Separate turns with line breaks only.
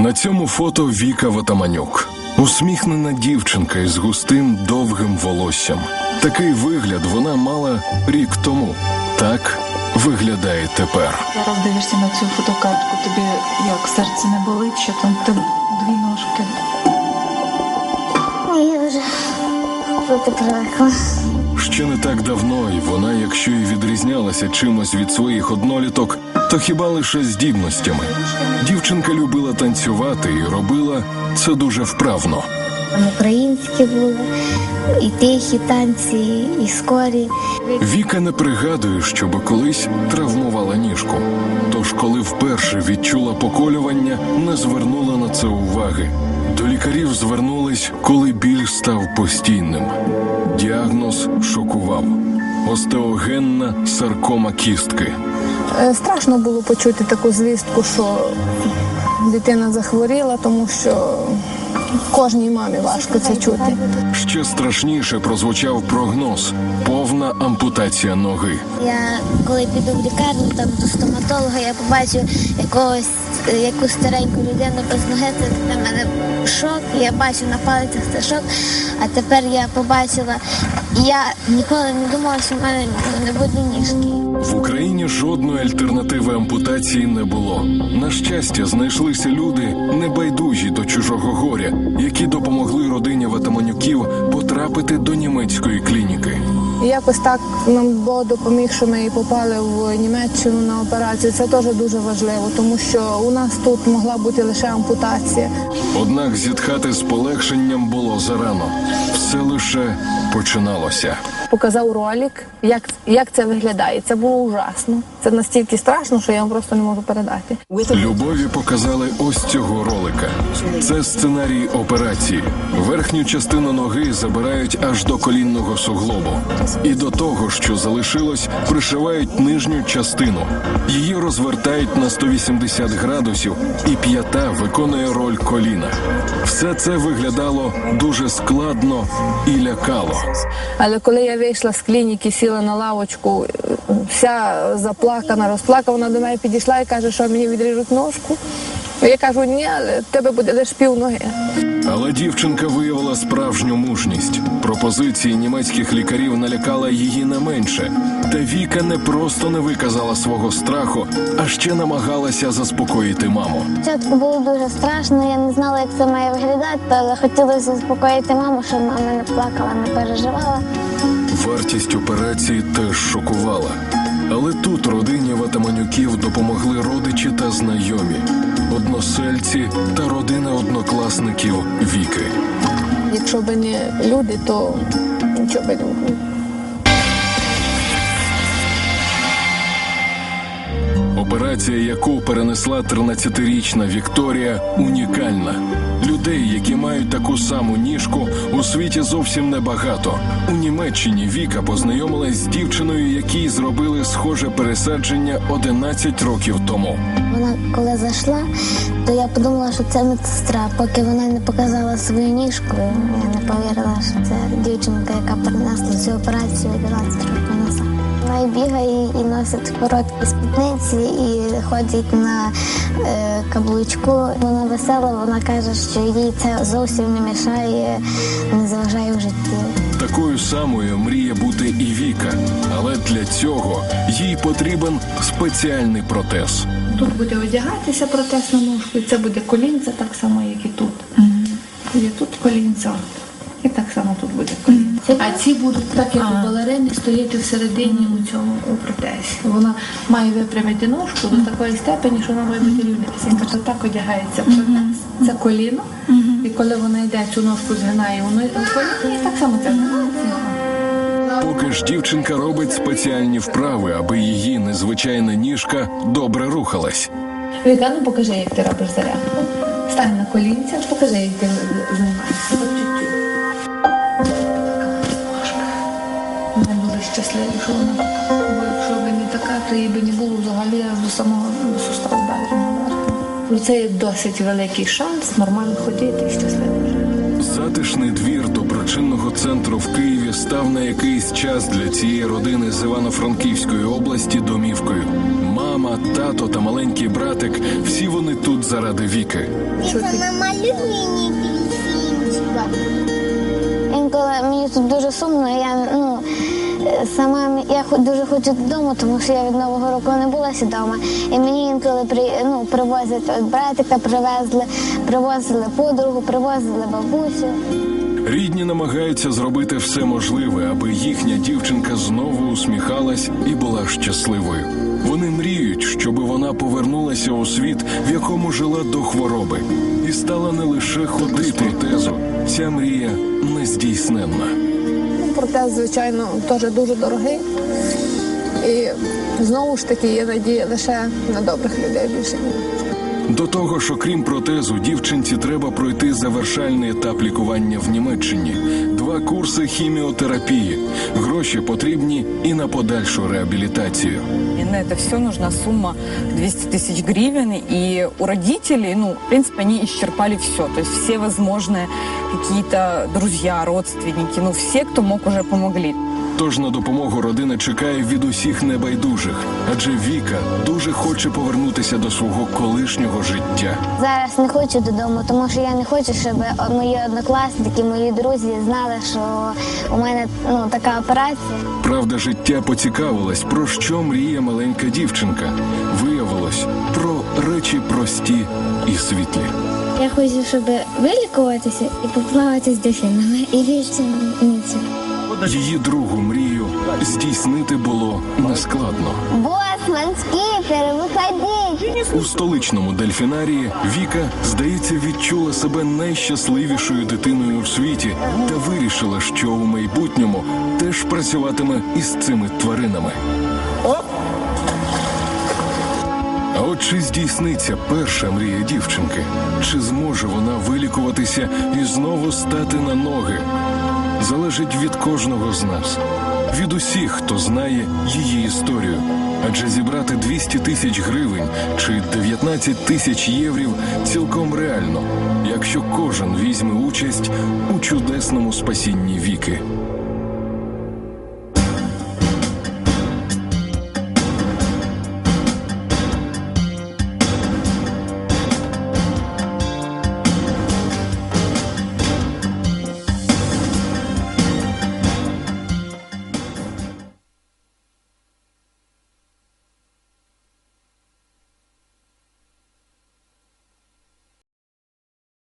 На цьому фото Віка Ватаманюк. Усміхнена дівчинка із густим довгим волоссям. Такий вигляд вона мала рік тому. Так виглядає тепер.
Зараз дивишся на цю фотокартку, тобі як серце не болить, що там дві ножки.
Бути привикла.
Ще не так давно, і вона, якщо і відрізнялася чимось від своїх одноліток, то хіба лише здібностями. Дівчинка любила танцювати і робила це дуже вправно.
Там українські були, і тихі танці, і скорі.
Віка не пригадує, щоби колись травмувала ніжку. Тож, коли вперше відчула поколювання, не звернула на це уваги. До лікарів звернулись, коли біль став постійним. Діагноз шокував: остеогенна саркома кістки.
Е, Страшно було почути таку звістку, що дитина захворіла, тому що кожній мамі важко це чути.
Ще страшніше прозвучав прогноз: повна ампутація ноги.
Я коли піду в лікарню там до стоматолога, я побачу якогось е, якусь стареньку людину без ноги. Це для мене шок. Я бачу на палицях це шок. А тепер я побачила, я ніколи не думала, що в мене не буде ніжки.
В Україні жодної альтернативи ампутації не було. На щастя, знайшлися люди небайдужі до чужого горя, які допомогли родині Ватаманюків потрапити до німецької клініки.
І якось так нам Бог допоміг, що ми і попали в Німеччину на операцію. Це теж дуже важливо, тому що у нас тут могла бути лише ампутація.
Однак зітхати з полегшенням було зарано. Все лише починалося.
Показав ролик, як, як це виглядає. Це було ужасно. Це настільки страшно, що я вам просто не можу передати.
Любові показали ось цього ролика. Це сценарій операції. Верхню частину ноги забирають аж до колінного суглобу. І до того, що залишилось, пришивають нижню частину. Її розвертають на 180 градусів, і п'ята виконує роль коліна. Все це виглядало дуже складно і лякало.
Але коли я вийшла з клініки, сіла на лавочку, е, вся заплакана, розплакана, вона до мене підійшла і каже, що мені відріжуть ножку. Я кажу, ні, але тебе буде лише пів ноги.
Але дівчинка виявила справжню мужність. Пропозиції німецьких лікарів налякала її не менше. Та Віка не просто не виказала свого страху, а ще намагалася заспокоїти маму.
Спочатку було дуже страшно, я не знала, як це має виглядати, але хотілося заспокоїти маму, щоб мама не плакала, не переживала.
Вартість операції теж шокувала. Але тут родині Ватаманюків допомогли родичі та знайомі, односельці та родина однокласників Віки.
Якщо б не люди, то нічого б не було.
Операція, яку перенесла 13-річна Вікторія, унікальна. Людей, які мають таку саму ніжку, у світі зовсім небагато. У Німеччині Віка познайомилась з дівчиною, якій зробили схоже пересадження 11 років тому.
Вона коли зайшла, то я подумала, що це медсестра, поки вона не показала свою ніжку. Я не повірила, що це дівчинка, яка перенесла цю операцію 11 років назад. Вона і бігає і носить короткі спідниці, і ходить на е, каблучку. Вона весела, вона каже, що їй це зовсім не мішає, не заважає в житті.
Такою самою мріє бути і Віка, але для цього їй потрібен спеціальний протез.
Тут буде одягатися протез на ножку, і це буде колінця так само, як і тут. Буде тут колінця, і так само тут буде колінця. А ці будуть так, як у балерини, стояти всередині у цьому у протезі. Вона має випрямити ножку до такої степені, що вона має бути рівнесенька. То так одягається протез. Це коліно, і коли вона йде, цю ножку згинає, воно коліно, і так само це.
Поки ж дівчинка робить спеціальні вправи, аби її незвичайна ніжка добре рухалась.
Віка, ну покажи, як ти робиш зарядку. Стань на колінця, покажи, як ти займаєшся. Дуже щаслива, що вона така. Бо якщо б не така, то їй би не було взагалі аж до самого суставу бедреного. Це є досить великий шанс нормально ходити і щасливо жити.
Затишний двір доброчинного центру в Києві став на якийсь час для цієї родини з Івано-Франківської області домівкою. Мама, тато та маленький братик всі вони тут заради віки.
Інколи мені тут дуже сумно, я ну. Сама я хо- дуже хочу додому, тому що я від Нового року не була вдома. І мені інколи при, ну, привозять от братика, привезли, привозили подругу, привозили бабусю.
Рідні намагаються зробити все можливе, аби їхня дівчинка знову усміхалась і була щасливою. Вони мріють, щоб вона повернулася у світ, в якому жила до хвороби, і стала не лише ходити протезу. Ця мрія нездійсненна.
Протез, звичайно, теж дуже дорогий. І знову ж таки є надія лише на добрих людей більше. ні.
До того ж, окрім протезу, дівчинці треба пройти завершальний етап лікування в Німеччині, два курси хіміотерапії. Гроші потрібні і на подальшу реабілітацію.
И на это все нужна сумма 200 тысяч гривен. И у родителей, ну, в принципе, они исчерпали все. То есть все возможные какие-то друзья, родственники, ну, все, кто мог, уже помогли.
Тож на допомогу родина чекає від усіх небайдужих, адже Віка дуже хоче повернутися до свого колишнього життя.
Зараз не хочу додому, тому що я не хочу, щоб мої однокласники, мої друзі знали, що у мене ну, така операція.
Правда, життя поцікавилась, про що мріє маленька дівчинка. Виявилось про речі прості і світлі.
Я хочу, щоб вилікуватися і поплавати з дельфінами і вічницю.
Її другу мрію здійснити було нескладно.
Босман, скіпер, виходіть!
У столичному дельфінарії Віка, здається, відчула себе найщасливішою дитиною в світі та вирішила, що у майбутньому теж працюватиме із цими тваринами. А от чи здійсниться перша мрія дівчинки? Чи зможе вона вилікуватися і знову стати на ноги? Залежить від кожного з нас, від усіх, хто знає її історію. Адже зібрати 200 тисяч гривень чи 19 тисяч єврів цілком реально, якщо кожен візьме участь у чудесному спасінні віки.